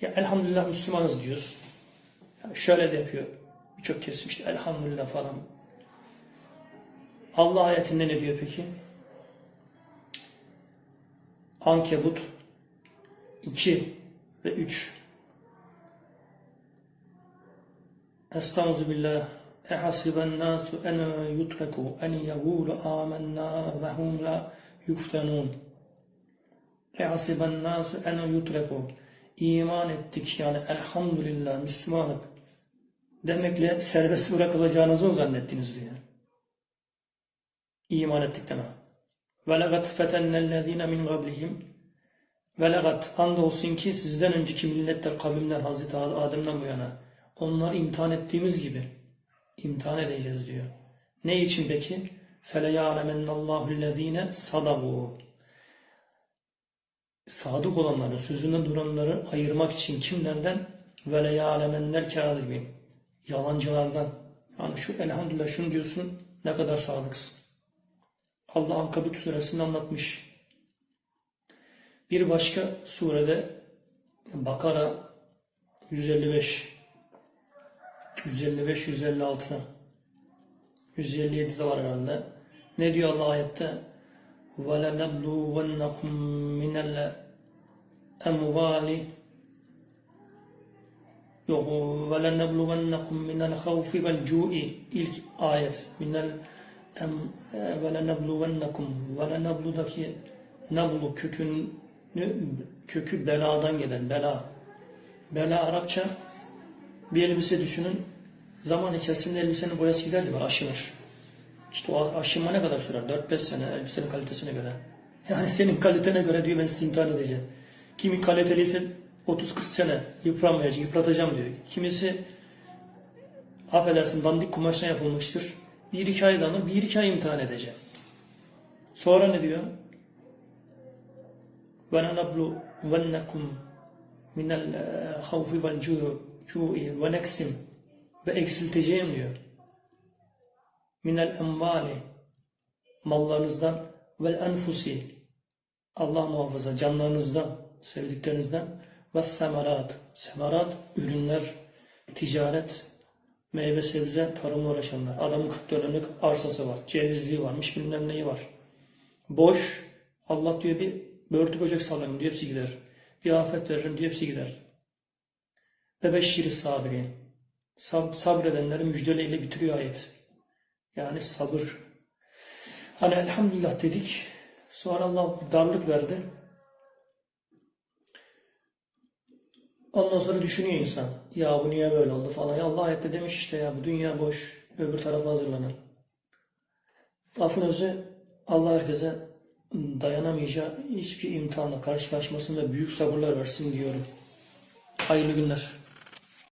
Ya elhamdülillah Müslümanız diyoruz. Yani şöyle de yapıyor. Birçok kesim işte elhamdülillah falan. Allah ayetinde ne diyor peki? Ankebut 2 ve 3 Estağuzu billah Ehasiben nasu en yutreku en yegulu amennâ ve hum la yuftenun Ehasiben nasu en yutreku İman ettik yani elhamdülillah Müslümanım demekle serbest bırakılacağınızı mı zannettiniz diyor. İman ettik deme. وَلَغَدْ فَتَنَّ الَّذ۪ينَ مِنْ قَبْلِهِمْ Velagat andolsun ki sizden önceki milletler, kavimler Hazreti Adem'den bu yana onları imtihan ettiğimiz gibi imtihan edeceğiz diyor. Ne için peki? فَلَيَعْلَمَنَّ اللّٰهُ الَّذ۪ينَ صَدَقُوا sadık olanların, sözünden duranları ayırmak için kimlerden? Ve le yâlemennel kâzibin. Yalancılardan. Yani şu elhamdülillah şunu diyorsun ne kadar sadıksın. Allah Ankabut suresinde anlatmış. Bir başka surede Bakara 155 155 156 157 de var herhalde. Ne diyor Allah ayette? وَلَنَبْلُوَنَّكُمْ مِنَ الْأَمْوَالِ Yok, وَلَنَبْلُوَنَّكُمْ مِنَ الْخَوْفِ وَالْجُوءِ İlk ayet. Minel em ve lenebluvennekum ve lenebludaki neblu kökünü kökü beladan gelen bela. Bela Arapça bir elbise düşünün. Zaman içerisinde elbisenin boyası gider gibi aşınır. İşte o aşınma ne kadar sürer? 4-5 sene elbisenin kalitesine göre. Yani senin kalitene göre diyor ben sizi imtihan edeceğim. Kimi kaliteliyse 30-40 sene yıpranmayacak, yıpratacağım diyor. Kimisi affedersin dandik kumaştan yapılmıştır. Bir iki aydan bir iki ay imtihan edeceğim. Sonra ne diyor? وَلَنَبْلُوَنَّكُمْ مِنَ الْخَوْفِ وَالْجُوءِ وَنَكْسِمْ Ve eksilteceğim diyor. minel emvali mallarınızdan vel enfusi Allah muhafaza canlarınızdan, sevdiklerinizden ve semerat semerat ürünler, ticaret, meyve sebze, tarımla uğraşanlar. Adamın 40 dönümlük arsası var, cevizliği varmış, bilmem neyi var. Boş, Allah diyor bir börtü böcek sallarım diyor hepsi gider. Bir afet veririm diyor hepsi gider. Ve beşşiri sabirin. Sab sabredenleri müjdeleyle bitiriyor ayet. Yani sabır. Hani elhamdülillah dedik. Sonra Allah bir darlık verdi. Ondan sonra düşünüyor insan. Ya bu niye böyle oldu falan. Ya Allah ayette demiş işte ya bu dünya boş. Öbür tarafa hazırlanın. Lafın özü Allah herkese dayanamayacağı hiçbir imtihanla karşılaşmasın ve büyük sabırlar versin diyorum. Hayırlı günler.